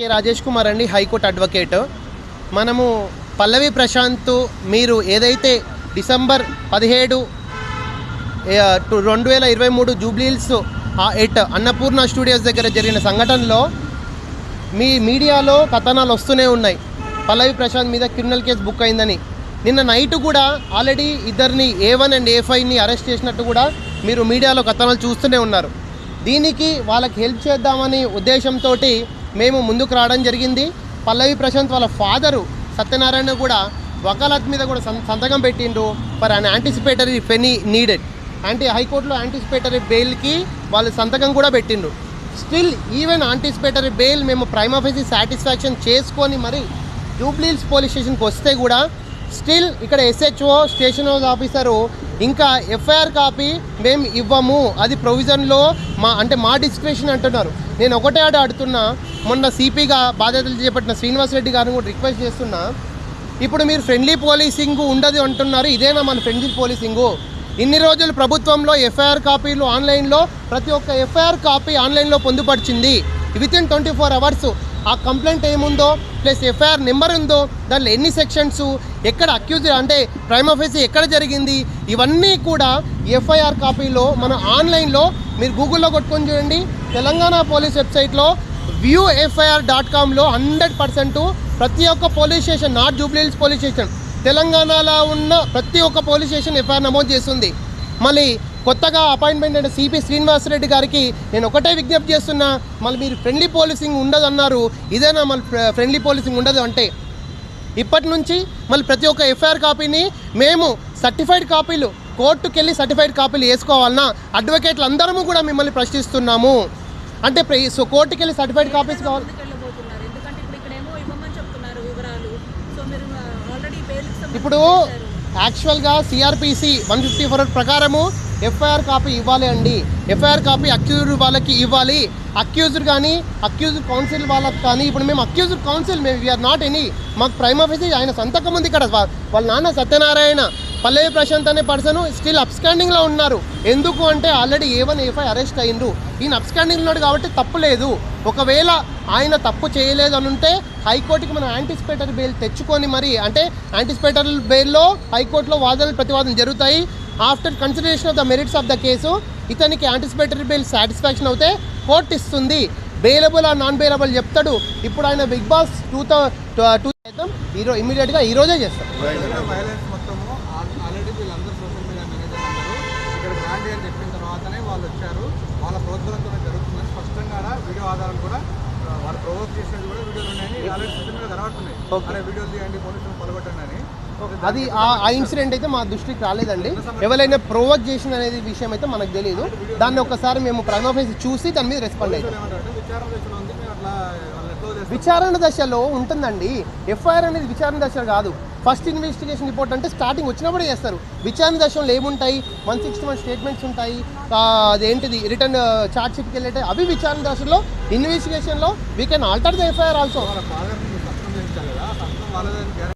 కే రాజేష్ కుమార్ అండి high court advocate. మనము పల్లవి ప్రశాంత్ మీరు ఏదైతే డిసెంబర్ పదిహేడు టు- రెండు వేల ఇరవై మూడు జూబ్లీహిల్స్ ఎట్ అన్నపూర్ణ స్టూడియోస్ దగ్గర జరిగిన సంఘటనలో మీ మీడియాలో కథనాలు వస్తూనే ఉన్నాయి. పల్లవి ప్రశాంత్ మీద క్రిమినల్ కేసు బుక్ అయిందని. నిన్న నైట్ కూడా ఆల్రెడీ ఇద్దరిని ఏ వన్ అండ్ ఏ ఫైవ్ని అరెస్ట్ చేసినట్టు కూడా మీరు మీడియాలో కథనాలు చూస్తూనే ఉన్నారు. దీనికి వాళ్ళకి హెల్ప్ చేద్దామని ఉద్దేశంతో మేము ముందుకు రావడం జరిగింది. పల్లవి ప్రశాంత్ వాళ్ళ ఫాదరు సత్యనారాయణ కూడా వకాలత్ మీద కూడా సం- సంతకం పెట్టిండ్రు. For an anticipatory penny needed అంటే హైకోర్టులో యాంటిసిపేటరీ బెయిల్కి వాళ్ళు సంతకం కూడా పెట్టిండ్రు. స్టిల్ ఈవెన్ యాంటిసిపేటరీ బెయిల్ మేము ప్రైమ్ సాటిస్ఫాక్షన్ చేసుకొని మరి జూబ్లీహిల్స్ పోలీస్ స్టేషన్కి వస్తే కూడా స్టిల్ ఇక్కడ ఎస్హెచ్ఓ స్టేషన్ హౌస్ ఆఫీసరు ఇంకా ఎఫ్ఐఆర్ కాపీ మేము ఇవ్వము. అది ప్రొవిజన్లో మా అంటే మా డిస్క్రిప్షన్ అంటున్నారు. నేను ఒకటే ఆడ ఆడుతున్నా. మొన్న సిపిగా బాధ్యతలు చేపట్టిన శ్రీనివాసరెడ్డి గారిని కూడా రిక్వెస్ట్ చేస్తున్నా. ఇప్పుడు మీరు ఫ్రెండ్లీ పోలీసింగ్ ఉండదు అంటున్నారు. ఇదేనా మన ఫ్రెండ్లీ పోలీసింగు ఇన్ని రోజులు ప్రభుత్వంలో ఎఫ్ఐఆర్ కాపీలు ఆన్లైన్లో ప్రతి ఒక్క ఎఫ్ఐఆర్ కాపీ ఆన్లైన్లో పొందుపరిచింది. With in twenty four hours ఆ కంప్లైంట్ ఏముందో ప్లస్ ఎఫ్ఐఆర్ నెంబర్ ఉందో దాంట్లో ఎన్ని సెక్షన్స్ ఎక్కడ అక్యూజ్ అంటే ప్రైమ్ ఆఫీస్ ఎక్కడ జరిగింది ఇవన్నీ కూడా ఎఫ్ఐఆర్ కాపీలో మన ఆన్లైన్లో మీరు గూగుల్లో కొట్టుకొని చూడండి. తెలంగాణ పోలీస్ వెబ్సైట్లో వ్యూ ఎఫ్ఐఆర్ డాట్ కామ్లో హండ్రెడ్ పర్సెంట్ ప్రతి ఒక్క police station not Jubilee Hills police station తెలంగాణలో ఉన్న ప్రతి ఒక్క పోలీస్ స్టేషన్ ఎఫ్ఐఆర్ నమోదు చేస్తుంది. మళ్ళీ కొత్తగా అపాయింట్మెంట్ అయిన సిపి శ్రీనివాసరెడ్డి గారికి నేను ఒకటే విజ్ఞప్తి చేస్తున్నా మళ్ళీ మీరు ఫ్రెండ్లీ పోలీసింగ్ ఉండదు అన్నారు ఇదేనా మళ్ళీ ఫ్రెండ్లీ పోలీసింగ్ ఉండదు అంటే. ఇప్పటి నుంచి మళ్ళీ ప్రతి ఒక్క ఎఫ్ఐఆర్ కాపీని మేము సర్టిఫైడ్ కాపీలు కోర్టుకెళ్ళి సర్టిఫైడ్ కాపీలు వేసుకోవాలన్నా అడ్వకేట్లు అందరము కూడా మిమ్మల్ని ప్రశ్నిస్తున్నాము. అంటే సో కోర్టుకి వెళ్ళి సర్టిఫైడ్ కాపీస్ కావాలి. ఇప్పుడు యాక్చువల్గా సిఆర్పిసి వన్ ఫిఫ్టీ ఫోర్ ప్రకారము ఎఫ్ఐఆర్ కాపీ ఇవ్వాలి అండి. ఎఫ్ఐఆర్ కాపీ అక్యూజ్డ్ వాళ్ళకి ఇవ్వాలి. అక్యూజ్డ్ కానీ అక్యూజ్డ్ కౌన్సిల్ వాళ్ళకి కానీ ఇప్పుడు మేము అక్యూజ్డ్ కౌన్సిల్ మేము వీఆర్ నాట్ ఎనీ మాకు ప్రైమ్ ఆఫీస్ ఆయన సొంతకం ఉంది ఇక్కడ వాళ్ళ నాన్న సత్యనారాయణ. పల్లవి ప్రశాంత్ అనే పర్సన్ స్టిల్ అప్స్టాండింగ్లో ఉన్నారు. ఎందుకు అంటే already A one A five arrest అయిండు ఈయన అప్స్టాండింగ్ ఉన్నాడు కాబట్టి తప్పు లేదు. ఒకవేళ ఆయన తప్పు చేయలేదు అని ఉంటే హైకోర్టుకి మనం యాంటిసిపేటర్ బెయిల్ తెచ్చుకొని మరి అంటే యాంటిసిపేటర్ బెయిల్లో హైకోర్టులో వాదనలు ప్రతివాదన జరుగుతాయి. After consideration of the merits of the case ఇతనికి యాంటిసిపేటరీ బెయిల్ సాటిస్ఫాక్షన్ అవుతే కోర్టు ఇస్తుంది. బెయిలబుల్ ఆ నాన్ బెయిలబుల్ చెప్తాడు. ఇప్పుడు ఆయన big boss two thou two చేద్దాం. ఈరో ఇమీడియట్గా ఈరోజే చేస్తాం. బ్రాండ్ అని చెప్పిన తర్వాతనే వాళ్ళు వచ్చారు. వాళ్ళ ప్రోత్సాహంతో జరుగుతుందని స్పష్టంగా వీడియో ఆధారం కూడా వాళ్ళు ప్రొవోక్ చేసినది కూడా వీడియోలు ఉన్నాయని ఆల్రెడీ సిస్టమ్ మీద కనబడుతున్నాయి వీడియోలు తీయండి పోలీసులు పలగొట్టండి అని అది ఆ- ఆ ఇన్సిడెంట్ అయితే మా దృష్టికి రాలేదండి. ఎవరైనా ప్రొవోక్ చేసిన అనేది విషయం అయితే మనకు తెలియదు దాన్ని ఒకసారి మేము ప్రైమ్ ఆఫీస్ చూసి దాని మీద రెస్పాండ్ అవుతాం విచారణ దశలో ఉంటుందండి. ఎఫ్ఐఆర్ అనేది విచారణ దశ కాదు. ఫస్ట్ ఇన్వెస్టిగేషన్ రిపోర్ట్ అంటే స్టార్టింగ్ వచ్చినప్పుడే చేస్తారు. విచారణ దశలో ఏముంటాయి? వన్ సిక్స్టీ వన్ స్టేట్మెంట్స్ ఉంటాయి. అదేంటిది? రిటర్న్ చార్జ్ షీట్కి వెళ్ళేట అవి విచారణ దశలో ఇన్వెస్టిగేషన్లో we can alter the FIR also